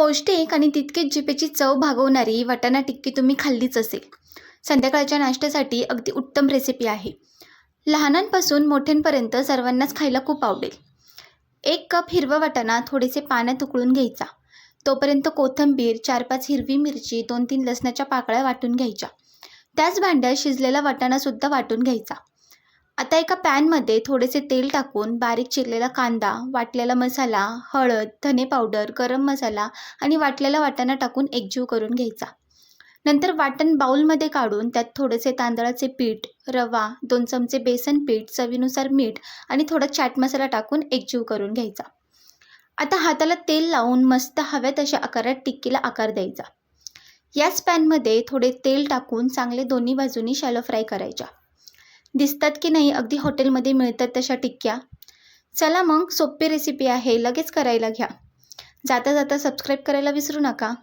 पौष्टिक आणि तितकीच जिपेची चव भागवणारी वाटाणा टिक्की तुम्ही खाल्लीच असेल. संध्याकाळच्या नाश्त्यासाठी अगदी उत्तम रेसिपी आहे. लहानांपासून मोठ्यांपर्यंत सर्वांनाच खायला खूप आवडेल. एक कप हिरवा वाटाणा थोडेसे पाण्यात उकळून घ्यायचा. तोपर्यंत कोथिंबीर चार पाच हिरवी मिरची दोन तीन लसणाच्या पाकळ्या वाटून घ्यायच्या. त्याच भांड्यात शिजलेला वाटाणासुद्धा वाटून घ्यायचा. आता एका पॅनमध्ये थोडेसे तेल टाकून बारीक चिरलेला कांदा वाटलेला मसाला हळद धने पावडर गरम मसाला आणि वाटलेला वाटाणा टाकून एकजीव करून घ्यायचा. नंतर वाटण बाऊलमध्ये काढून त्यात थोडेसे तांदळाचे पीठ रवा दोन चमचे बेसन पीठ चवीनुसार मीठ आणि थोडा चाट मसाला टाकून एकजीव करून घ्यायचा. आता हाताला तेल लावून मस्त हव्या तशा आकारात टिक्कीला आकार द्यायचा. याच पॅनमध्ये थोडे तेल टाकून चांगले दोन्ही बाजूनी शॅलो फ्राय करायच्या. दिसतात की नाही अगदी हॉटेलमध्ये मिळतात तशा टिक्क्या. चला मग सोपी रेसिपी आहे लगेच करायला घ्या. जाता जाता सबस्क्राईब करायला विसरू नका.